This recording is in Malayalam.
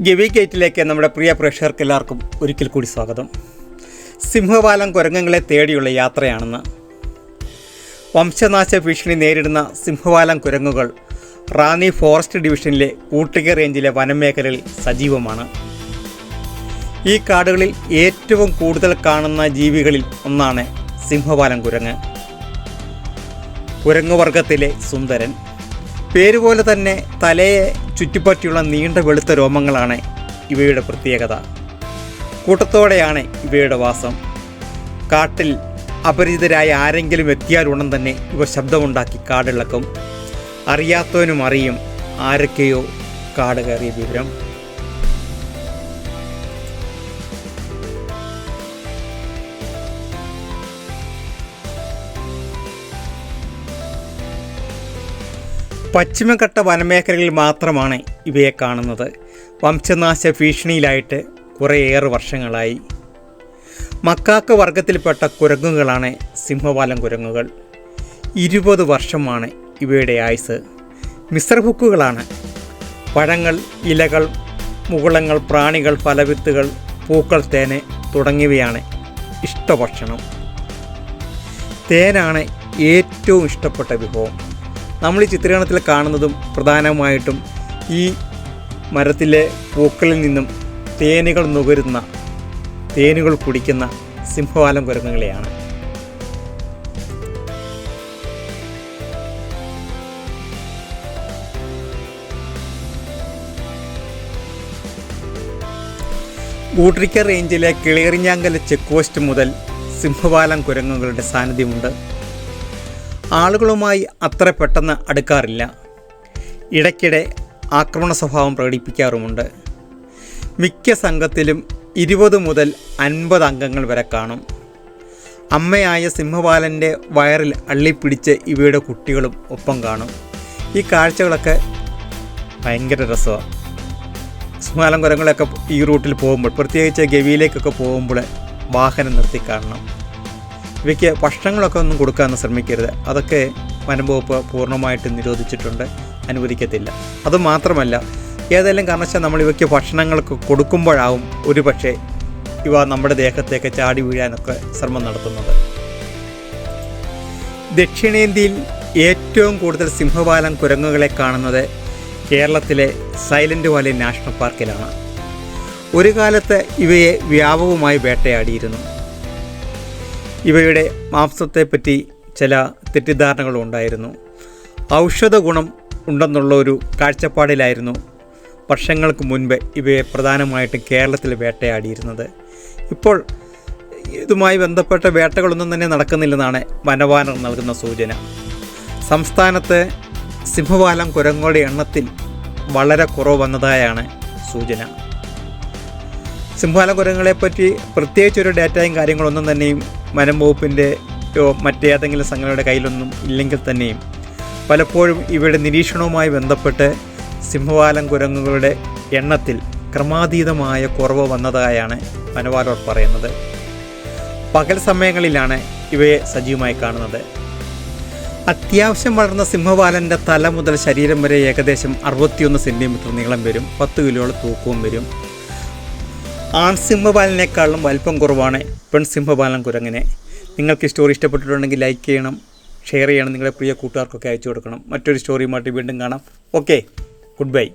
ഗവി ഗേറ്റിലേക്ക് നമ്മുടെ പ്രിയ പ്രേക്ഷകർക്ക് എല്ലാവർക്കും ഒരിക്കൽ കൂടി സ്വാഗതം. സിംഹപാലം കുരങ്ങങ്ങളെ തേടിയുള്ള യാത്രയാണെന്ന്. വംശനാശ ഭീഷണി നേരിടുന്ന സിംഹപാലം കുരങ്ങുകൾ റാന്നി ഫോറസ്റ്റ് ഡിവിഷനിലെ ഊട്ടിക റേഞ്ചിലെ വനമേഖലയിൽ സജീവമാണ്. ഈ കാടുകളിൽ ഏറ്റവും കൂടുതൽ കാണുന്ന ജീവികളിൽ ഒന്നാണ് സിംഹപാലം കുരങ്ങ്. കുരങ്ങുവർഗത്തിലെ സുന്ദരൻ. പേരുപോലെ തന്നെ തലയെ ചുറ്റിപ്പറ്റിയുള്ള നീണ്ട വെളുത്ത രോമങ്ങളാണ് ഇവയുടെ പ്രത്യേകത. കൂട്ടത്തോടെയാണ് ഇവയുടെ വാസം. കാട്ടിൽ അപരിചിതരായ ആരെങ്കിലും എത്തിയാലുടൻ തന്നെ ഇവ ശബ്ദമുണ്ടാക്കി കാടിളക്കും. അറിയാത്തവനും അറിയും ആരൊക്കെയോ കാട് കയറിയ വിവരം. പശ്ചിമഘട്ട വനമേഖലകളിൽ മാത്രമാണ് ഇവയെ കാണുന്നത്. വംശനാശ ഭീഷണിയിലായിട്ട് കുറേയേറെ വർഷങ്ങളായി. മക്കാക്ക വർഗത്തിൽപ്പെട്ട കുരങ്ങുകളാണ് സിംഹവാലം കുരങ്ങുകൾ. ഇരുപത് വർഷമാണ് ഇവയുടെ ആയുസ്. ഹുക്കുകളാണ്. പഴങ്ങൾ ഇലകൾ മുകുളങ്ങൾ പ്രാണികൾ ഫലവിത്തുകൾ പൂക്കൾ തേന് തുടങ്ങിയവയാണ് ഇഷ്ടഭക്ഷണം. തേനാണ് ഏറ്റവും ഇഷ്ടപ്പെട്ട വിഭവം. നമ്മൾ ഈ ചിത്രീകരണത്തിൽ കാണുന്നതും പ്രധാനമായിട്ടും ഈ മരത്തിലെ പൂക്കളിൽ നിന്നും തേനുകൾ നുകരുന്ന തേനുകൾ കുടിക്കുന്ന സിംഹവാലം കുരങ്ങുകളെയാണ്. ഊട്രിക്ക റേഞ്ചിലെ കിളിയറിഞ്ഞാങ്കല ചെക്ക് പോസ്റ്റ് മുതൽ സിംഹവാലം കുരങ്ങുകളുടെ സാന്നിധ്യമുണ്ട്. ആളുകളുമായി അത്ര പെട്ടെന്ന് അടുക്കാറില്ല. ഇടയ്ക്കിടെ ആക്രമണ സ്വഭാവം പ്രകടിപ്പിക്കാറുമുണ്ട്. മിക്ക സംഘത്തിലും ഇരുപത് മുതൽ അൻപത് അംഗങ്ങൾ വരെ കാണും. അമ്മയായ സിംഹപാലന്റെ വയറിൽ അള്ളിപ്പിടിച്ച് ഇവയുടെ കുട്ടികളും ഒപ്പം കാണും. ഈ കാഴ്ചകളൊക്കെ ഭയങ്കര രസമാണ് സിംഹാലം കുരങ്ങളൊക്കെ ഈ റൂട്ടിൽ പോകുമ്പോൾ പ്രത്യേകിച്ച് ഗവിയിലേക്കൊക്കെ പോകുമ്പോൾ വാഹനം നിർത്തി കാണണം. ഇവയ്ക്ക് ഭക്ഷണങ്ങളൊക്കെ ഒന്നും കൊടുക്കാൻ ശ്രമിക്കരുത്. അതൊക്കെ വനംവകുപ്പ് പൂർണമായിട്ട് നിരോധിച്ചിട്ടുണ്ട്. അനുവദിക്കത്തില്ല. അതുമാത്രമല്ല ഏതെങ്കിലും കാരണവശാൽ നമ്മൾ ഇവയ്ക്ക് ഭക്ഷണങ്ങളൊക്കെ കൊടുക്കുമ്പോഴാവും ഒരു പക്ഷേ ഇവ നമ്മുടെ ദേഹത്തേക്ക് ചാടി വീഴാനൊക്കെ ശ്രമം നടത്തുന്നത്. ദക്ഷിണേന്ത്യയിൽ ഏറ്റവും കൂടുതൽ സിംഹപാലം കുരങ്ങുകളെ കാണുന്നത് കേരളത്തിലെ സൈലന്റ് വാലി നാഷണൽ പാർക്കിലാണ്. ഒരു കാലത്ത് ഇവയെ വ്യാപകമായി വേട്ടയാടിയിരുന്നു. ഇവയുടെ മാംസത്തെപ്പറ്റി ചില തെറ്റിദ്ധാരണകളും ഉണ്ടായിരുന്നു. ഔഷധ ഗുണം ഉണ്ടെന്നുള്ള ഒരു കാഴ്ചപ്പാടിലായിരുന്നു വർഷങ്ങൾക്ക് മുൻപ് ഇവയെ പ്രധാനമായിട്ടും കേരളത്തിൽ വേട്ടയാടിയിരുന്നത്. ഇപ്പോൾ ഇതുമായി ബന്ധപ്പെട്ട വേട്ടകളൊന്നും തന്നെ നടക്കുന്നില്ലെന്നാണ് വനവാനർ നൽകുന്ന സൂചന. സംസ്ഥാനത്ത് സിംഹപാലം കുരങ്ങുകളുടെ എണ്ണത്തിൽ വളരെ കുറവ് വന്നതായാണ് സൂചന. സിംഹപാലം കുരങ്ങുകളെ പറ്റി പ്രത്യേകിച്ച് ഒരു ഡാറ്റയും കാര്യങ്ങളൊന്നും തന്നെയും വനം വകുപ്പിന്റെ മറ്റേതെങ്കിലും സംഘടനയുടെ കയ്യിലൊന്നും ഇല്ലെങ്കിൽ തന്നെയും പലപ്പോഴും ഇവയുടെ നിരീക്ഷണവുമായി ബന്ധപ്പെട്ട് സിംഹവാലം കുരങ്ങുകളുടെ എണ്ണത്തിൽ ക്രമാതീതമായ കുറവ് വന്നതായാണ് വനപാലോർ പറയുന്നത്. പകൽ സമയങ്ങളിലാണ് ഇവയെ സജീവമായി കാണുന്നത്. അത്യാവശ്യം വളർന്ന സിംഹവാലന്റെ തല മുതൽ ശരീരം വരെ ഏകദേശം അറുപത്തിയൊന്ന് സെന്റിമീറ്റർ നീളം വരും പത്ത് കിലോയോളം തൂക്കവും വരും. ആൺസിംഹപാലനേക്കാളും വലിപ്പം കുറവാണ് പെൺസിംഹപാലൻ കുരങ്ങിനെ നിങ്ങൾക്ക് സ്റ്റോറി ഇഷ്ടപ്പെട്ടിട്ടുണ്ടെങ്കിൽ ലൈക്ക് ചെയ്യണം ഷെയർ ചെയ്യണം നിങ്ങളുടെ പ്രിയ കൂട്ടുകാർക്കൊക്കെ അയച്ചു കൊടുക്കണം. മറ്റൊരു സ്റ്റോറിയുമായിട്ട് വീണ്ടും കാണാം. Okay good bye